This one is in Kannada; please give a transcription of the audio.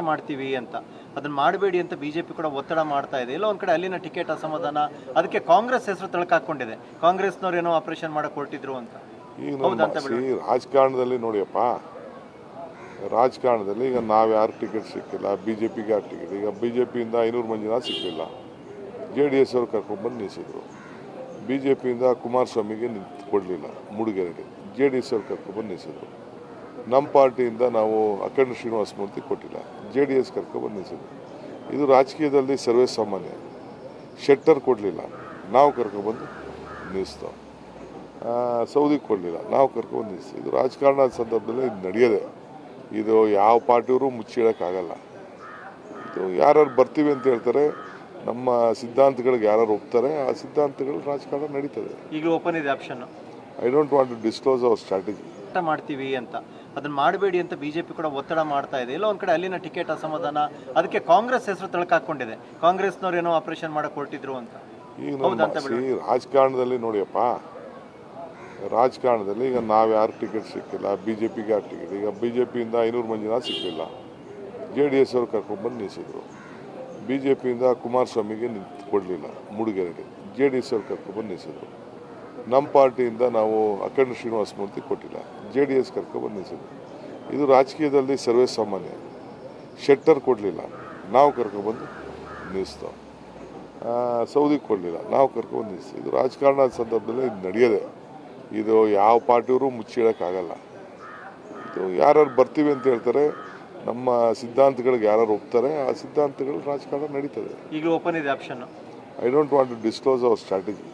ಮಾಡ್ತೀವಿ ಅಂತ. ಅದನ್ನ ಮಾಡಬೇಡಿ ಅಂತ ಬಿಜೆಪಿ ಕೂಡ ಒತ್ತಡ ಮಾಡ್ತಾ ಇದೆ. ಇಲ್ಲ ಒಂದ್ ಕಡೆ ಅಲ್ಲಿನ ಟಿಕೆಟ್ ಅಸಮಾಧಾನ ಅದಕ್ಕೆ ಕಾಂಗ್ರೆಸ್ ಹೆಸರು ತಳಕಾಕೊಂಡಿದೆ ಕಾಂಗ್ರೆಸ್ನವ್ರು ಏನೋ ಆಪರೇಷನ್ ಮಾಡಕ್ ಹೊರಟಿದ್ರು ಅಂತ. ಈಗ ರಾಜಕಾರಣದಲ್ಲಿ ನೋಡಿಯಪ್ಪ ರಾಜಕಾರಣದಲ್ಲಿ ಈಗ ನಾವ್ ಯಾರು ಟಿಕೆಟ್ ಸಿಕ್ಕಿಲ್ಲ ಬಿ ಜೆ ಪಿಗೆ ಯಾರು ಟಿಕೆಟ್ ಈಗ ಬಿ ಜೆ ಪಿಯಿಂದ ಐನೂರು ಮಂದಿನ ಸಿಕ್ಕಿಲ್ಲ. ಜೆ ಡಿ ಎಸ್ ಅವರು ಕರ್ಕೊಂಡ್ಬಂದು ನಿಲ್ಲಿಸಿದ್ರು ಬಿ ಜೆ ಪಿಯಿಂದ ಕುಮಾರಸ್ವಾಮಿಗೆ ನಿಂತು ಕೊಡಲಿಲ್ಲ ಮೂಡಿಗೆರೆಗೆ. ಜೆ ಡಿ ಎಸ್ ಅವರು ಕರ್ಕೊಂಡ್ಬಂದು ನಿಲ್ಲಿಸಿದ್ರು ನಮ್ಮ ಪಾರ್ಟಿಯಿಂದ ನಾವು ಅಖಂಡ ಶ್ರೀನಿವಾಸ ಮೂರ್ತಿ ಕೊಟ್ಟಿಲ್ಲ. ಜೆ ಡಿ ಎಸ್ ಕರ್ಕೊಂಡು ಇದು ರಾಜಕೀಯದಲ್ಲಿ ಸರ್ವೇ ಸಾಮಾನ್ಯ. ಶೆಟ್ಟರ್ ಕೊಡಲಿಲ್ಲ. ನಾವು ಕರ್ಕೊಬಂದು ನಿಲ್ಲಿಸ್ತೇವೆ ಸೌದಿ ಕೊಡಲಿಲ್ಲ. ನಾವು ಕರ್ಕೊಂಡು ನಿಲ್ಲಿಸ್ತೀವಿ ಇದು ರಾಜಕಾರಣದ ಸಂದರ್ಭದಲ್ಲಿ ಇದು ನಡೆಯದೆ. ಇದು ಯಾವ ಪಾರ್ಟಿಯವರು ಮುಚ್ಚಿಡೋಕ್ಕಾಗಲ್ಲ ಇದು ಯಾರು ಬರ್ತೀವಿ ಅಂತ ಹೇಳ್ತಾರೆ ನಮ್ಮ ಸಿದ್ಧಾಂತಗಳಿಗೆ ಯಾರು ಒಪ್ತಾರೆ ಆ ಸಿದ್ಧಾಂತಗಳು ರಾಜಕಾರಣ ನಡೀತದೆ. ಈಗ ಓಪನ್ ಇದೆ option I don't want to disclose our strategy ಮಾಡ್ತೀವಿ ಅಂತ. ಅದನ್ನ ಮಾಡಬೇಡಿ ಅಂತ ಬಿಜೆಪಿ ಕೂಡ ಒತ್ತಡ ಮಾಡ್ತಾ ಇದೆ. ಇಲ್ಲ ಒಂದ್ ಕಡೆ ಅಲ್ಲಿನ ಟಿಕೆಟ್ ಅಸಮಾಧಾನ ಅದಕ್ಕೆ ಕಾಂಗ್ರೆಸ್ ಹೆಸರು ತಳಕಾಕೊಂಡಿದೆ ಕಾಂಗ್ರೆಸ್ನವ್ರು ಏನೋ ಆಪರೇಷನ್ ಮಾಡಕ್ ಹೊರಟಿದ್ರು ಅಂತ. ಈಗ ರಾಜಕಾರಣದಲ್ಲಿ ನೋಡಿಯಪ್ಪ ರಾಜಕಾರಣದಲ್ಲಿ ಈಗ ನಾವು ಯಾರು ಟಿಕೆಟ್ ಸಿಕ್ಕಿಲ್ಲ ಬಿ ಜೆ ಪಿಗೆ ಯಾರು ಟಿಕೆಟ್ ಈಗ ಬಿ ಜೆ ಪಿಯಿಂದ ಐನೂರು ಮಂದಿನ ಸಿಕ್ಕಿಲ್ಲ. ಜೆ ಡಿ ಎಸ್ ಅವರು ಕರ್ಕೊಂಡ್ಬಂದು ನಿಲ್ಲಿಸಿದ್ರು ಬಿ ಜೆ ಪಿಯಿಂದ ಕುಮಾರಸ್ವಾಮಿಗೆ ನಿಂತು ಕೊಡಲಿಲ್ಲ ಮೂಡಿಗೆರೆಗೆ. ಜೆ ಡಿ ಎಸ್ ಅವರು ಕರ್ಕೊಂಡ್ಬಂದು ನಿಲ್ಲಿಸಿದ್ರು ನಮ್ಮ ಪಾರ್ಟಿಯಿಂದ ನಾವು ಅಖಂಡ ಶ್ರೀನಿವಾಸ ಮೂರ್ತಿ ಕೊಟ್ಟಿಲ್ಲ. ಜೆ ಡಿ ಎಸ್ ಕರ್ಕೊಂಡು ಇದು ರಾಜಕೀಯದಲ್ಲಿ ಸರ್ವೇ ಸಾಮಾನ್ಯ. ಶೆಟ್ಟರ್ ಕೊಡಲಿಲ್ಲ. ನಾವು ಕರ್ಕೊಬಂದು ನಿಲ್ಲಿಸ್ತೇವೆ ಸೌದಿ ಕೊಡಲಿಲ್ಲ. ನಾವು ಕರ್ಕೊಂಡು ನಿಲ್ಲಿಸ್ತೀವಿ ಇದು ರಾಜಕಾರಣದ ಸಂದರ್ಭದಲ್ಲಿ ಇದು ನಡೆಯದೆ. ಇದು ಯಾವ ಪಾರ್ಟಿಯವರು ಮುಚ್ಚಿಡೋಕ್ಕಾಗಲ್ಲ ಇದು ಯಾರು ಬರ್ತೀವಿ ಅಂತ ಹೇಳ್ತಾರೆ ನಮ್ಮ ಸಿದ್ಧಾಂತಗಳಿಗೆ ಯಾರು ಒಪ್ತಾರೆ ಆ ಸಿದ್ಧಾಂತಗಳು ರಾಜಕಾರಣ ನಡೀತದೆ. ಈಗ ಓಪನ್ ಇದೆ option I don't want to disclose our strategy